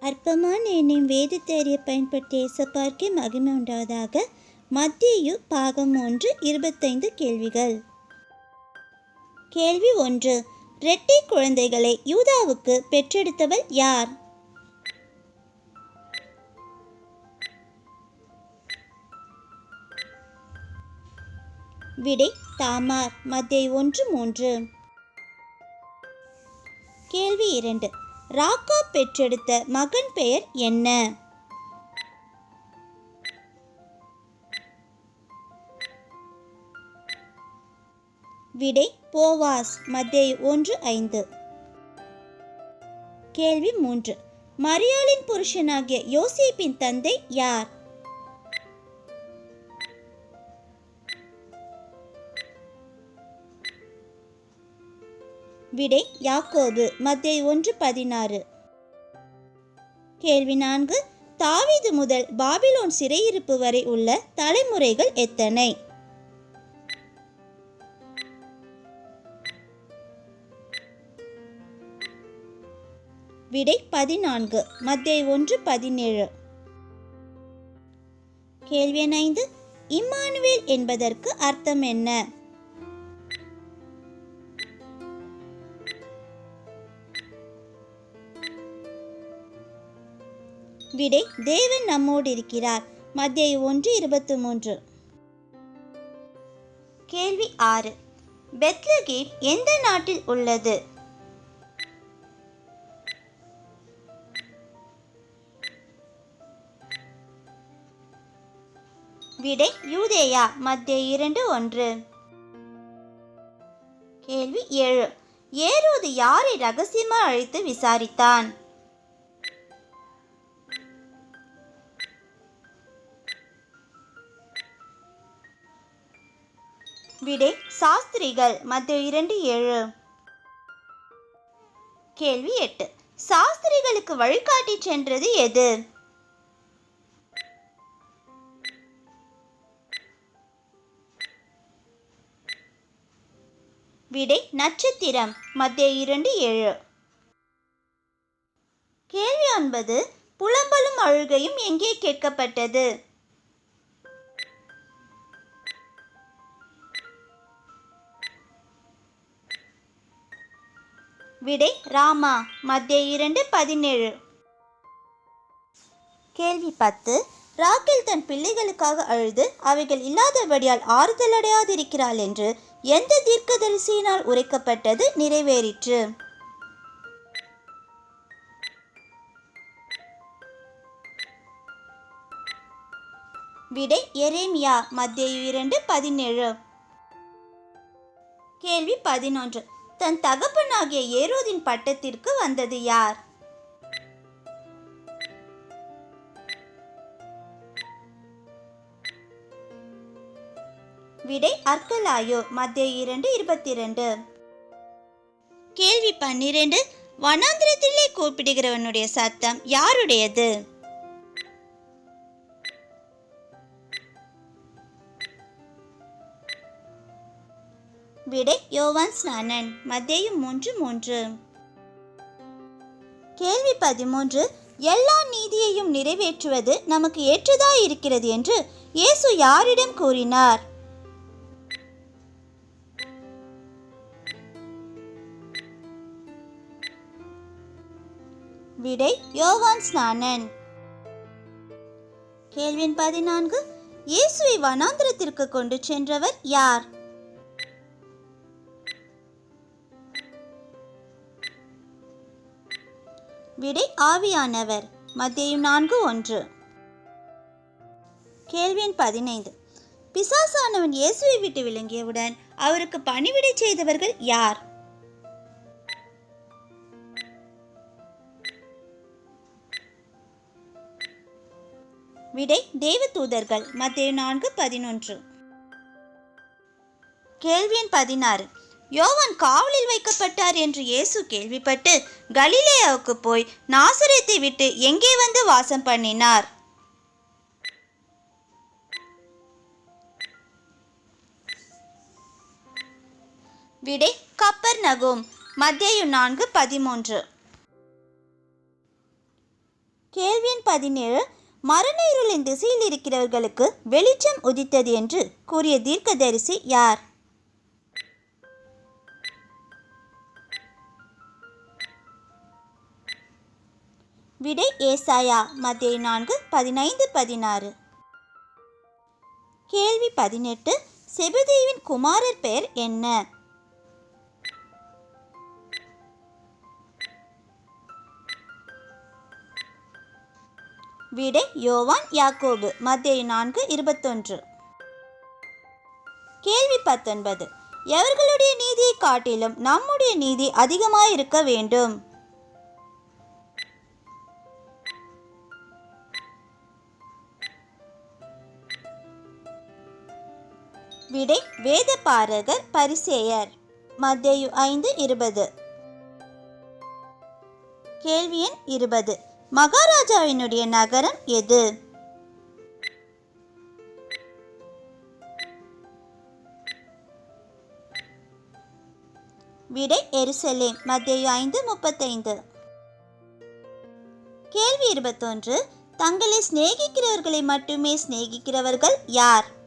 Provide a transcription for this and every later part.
அற்பமான எண்ணின் வேதத்தேறிய பயன்படுத்திய இசப்பார்க்கே மகிமை உண்டாவதாக மத்தியு பாகம் ஒன்று இருபத்தைந்து கேள்விகள். கேள்வி ஒன்று இரட்டை குழந்தைகளை யூதாவுக்கு பெற்றெடுத்தவள் யார்? விடை தாமார். மத்திய ஒன்று மூன்று. கேள்வி இரண்டு ராக்கா பெற்றெடுத்த மகன் பெயர் என்ன? விடை போவாஸ் மத்திய ஒன்று ஐந்து. கேள்வி மூன்று. மரியாளின் புருஷனாகிய யோசிப்பின் தந்தை யார்? விடை யாக்கோபு மத்திய ஒன்று பதினாறு. கேள்வி நான்கு. தாவீது முதல் பாபிலோன் சிறையிருப்பு வரை உள்ள தலைமுறைகள் எத்தனை? விடை பதினான்கு. மத்திய ஒன்று பதினேழு. கேள்வி ஐந்து. இம்மானுவேல் என்பதற்கு அர்த்தம் என்ன? விடை தேவன் நம்மோடு இருக்கிறார். மத்திய ஒன்று இருபத்தி மூன்று. கேள்வி ஆறு. பெத்லகேம் எந்த நாட்டில் உள்ளது? விடை யூதேயா மத்திய இரண்டு ஒன்று. கேள்வி ஏழு. ஏரோது யாரை ரகசியமாக அழைத்து விசாரித்தான்? விடை சாஸ்திரிகள் மத்திய இரண்டு ஏழு. கேள்வி எட்டு. சாஸ்திரிகளுக்கு வழிகாட்டி சென்றது எது? விடை நட்சத்திரம் மத்திய இரண்டு ஏழு. கேள்வி ஒன்பது. புலம்பலும் அழுகையும் எங்கே கேட்கப்பட்டது? விடை ராமா மத்திய இரண்டு பதினேழு. கேள்வி பத்து. ராக்கேல் தன் பிள்ளைகளுக்காக அழுது அவைகள் இல்லாதபடியால் ஆறுதலடையாதிருக்கிறாள் என்று எந்த தீர்க்கதரிசியினால் உரைக்கப்பட்டது நிறைவேறிற்று? விடை எரேமியா மத்திய இரண்டு பதினேழு. கேள்வி பதினொன்று. தன் தகப்பனாகிய ஏரோதின் பட்டத்திற்கு வந்தது யார்? விடை அர்க்கலாயோ மத்திய இரண்டு இருபத்தி இரண்டு கேள்வி பன்னிரண்டு வனாந்திரத்திலே கூப்பிடுகிறவனுடைய சத்தம் யாருடையது? விடை யோவான் ஸ்நானன் மத்தேயும் மூன்று மூன்று. கேள்வி பதிமூன்று எல்லா நீதியையும் நிறைவேற்றுவது நமக்கு ஏற்றதா இருக்கிறது என்று இயேசு யாரிடம் கூறினார்? விடை யோவான் ஸ்நானன் கேள்வின் பதினான்கு இயேசுவை வனாந்திரத்திற்கு கொண்டு சென்றவர் யார்? விடை ஆவியானவர். மத்திய நான்கு ஒன்று. கேள்வியின் பதினைந்து. பிசாசானவன் இயேசுவை விட்டு விளங்கியவுடன் அவருக்கு பணிவிடை செய்தவர்கள் யார்? விடை தேவதூதர்கள் மத்திய நான்கு பதினொன்று. கேள்வியின் பதினாறு. யோவான் காவலில் வைக்கப்பட்டார் என்று இயேசு கேள்விப்பட்டு கலிலேயாவுக்கு போய் நாசரேத்தை விட்டு எங்கே வந்து வாசம் பண்ணினார்? விடை கப்பர் நகும் மத்தியம் நான்கு பதிமூன்று. கேள்வியின் பதினேழு மரண இருளின் திசையில் இருக்கிறவர்களுக்கு வெளிச்சம் உதித்தது என்று கூறிய தீர்க்கதரிசி யார்? விடை ஏசாயா மத்திய நான்கு பதினைந்து பதினாறு. கேள்வி பதினெட்டு செபதேவின் குமாரர் பெயர் என்ன? விடை யோவான் யாக்கோபு மத்திய நான்கு இருபத்தொன்று. கேள்வி பத்தொன்பது எவர்களுடைய நீதியை காட்டிலும் நம்முடைய நீதி அதிகமாக இருக்க வேண்டும்? விடை வேத பாரகர் பரிசேயர். மத்தேயு ஐந்து இருபது. கேள்வி எண் இருபது. மகாராஜாவினுடைய நகரம் எது? விடை எருசலேம். மத்தேயு ஐந்து முப்பத்தைந்து. கேள்வி இருபத்தொன்று. தங்களை சிநேகிக்கிறவர்களை மட்டுமே சிநேகிக்கிறவர்கள் யார்?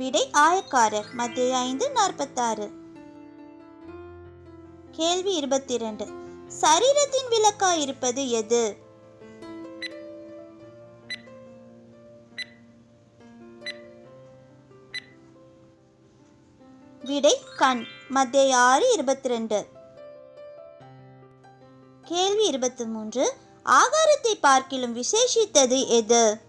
விடை ஆயக்காரர் மத்திய ஐந்து நாற்பத்தாறு. கேள்வி இருபத்தி இரண்டு சரீரத்தின் விளக்காய் இருப்பது எது? விடை கண் மத்திய ஆறு இருபத்தி ரெண்டு கேள்வி இருபத்தி மூன்று. ஆகாரத்தை பார்க்கிலும் விசேஷித்தது எது?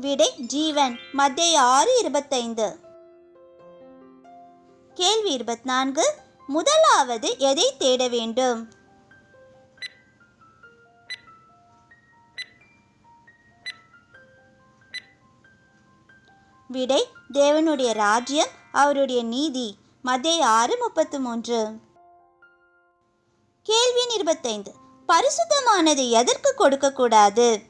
விடை ஜீவன். மத்திய ஆறு இருபத்தைந்து. கேள்வி இருபத்தி நான்கு முதலாவது எதை தேட வேண்டும்? விடை தேவனுடைய ராஜ்யம் அவருடைய நீதி. மத்திய ஆறு முப்பத்து மூன்று கேள்வி இருபத்தைந்து. பரிசுத்தமானது எதற்கு கொடுக்கக்கூடாது?